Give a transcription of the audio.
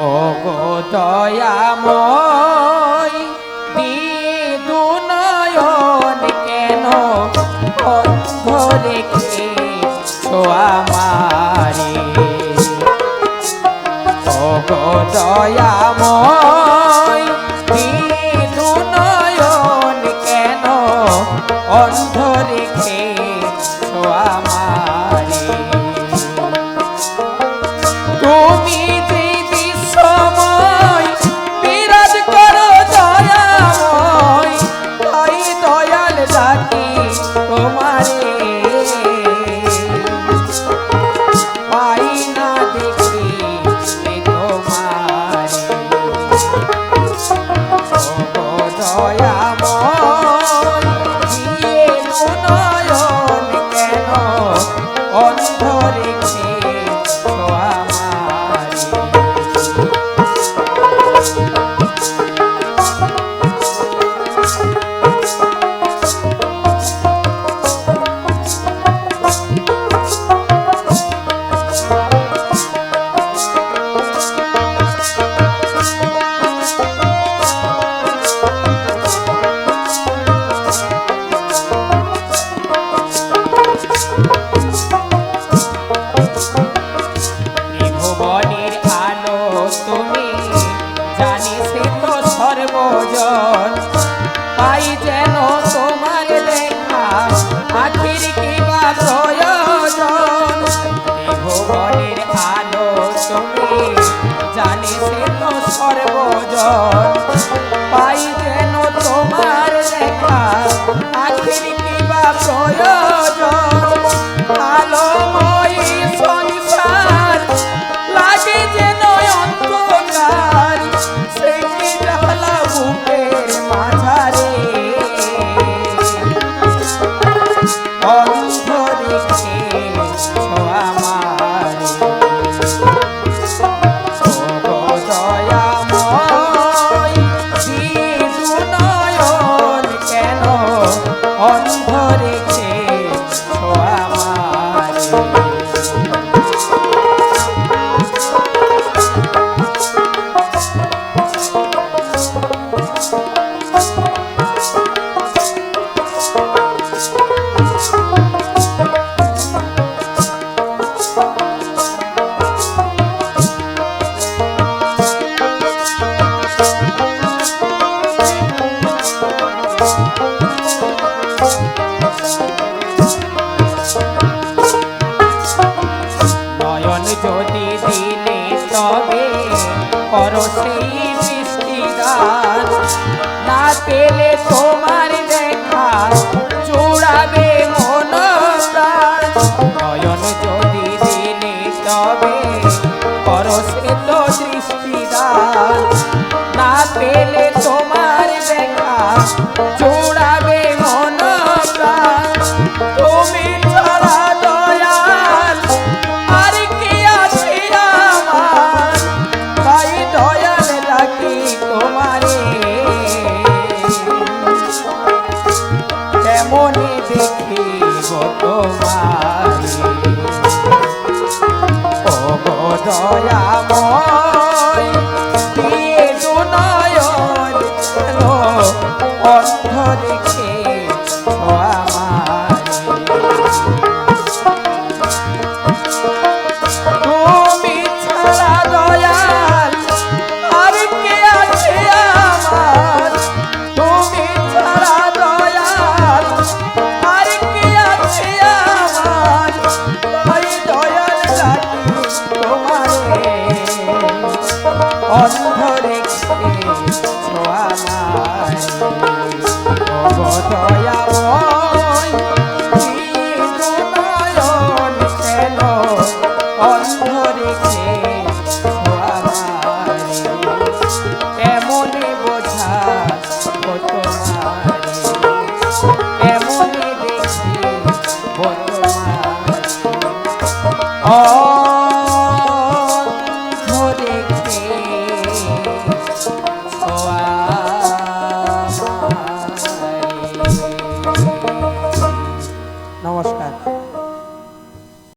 ওগো দয়াময় দিদু নয়ন কেন অন্ধ রেখে আমারে ওগো দয়াময় দিদু নয়ন কেন অন্ধ অন্ধরে ভুবনের আলো তুমি জানি সে তো সর্বজন। পাই কেন তোমার দেখা আখির কিবা প্রয়োজন। নয়ন কেন? অন্ধরে যদি দিলে তবে করো সেই বৃষ্টিদার না পেলে তোমার দেখা জোড়াবে মনপ্রাণ নয়ন যদি দিলে তবে করো সে তো দৃষ্টিদার না পেলে তোমার দেখা জোড়াবে মন তোমার Bye.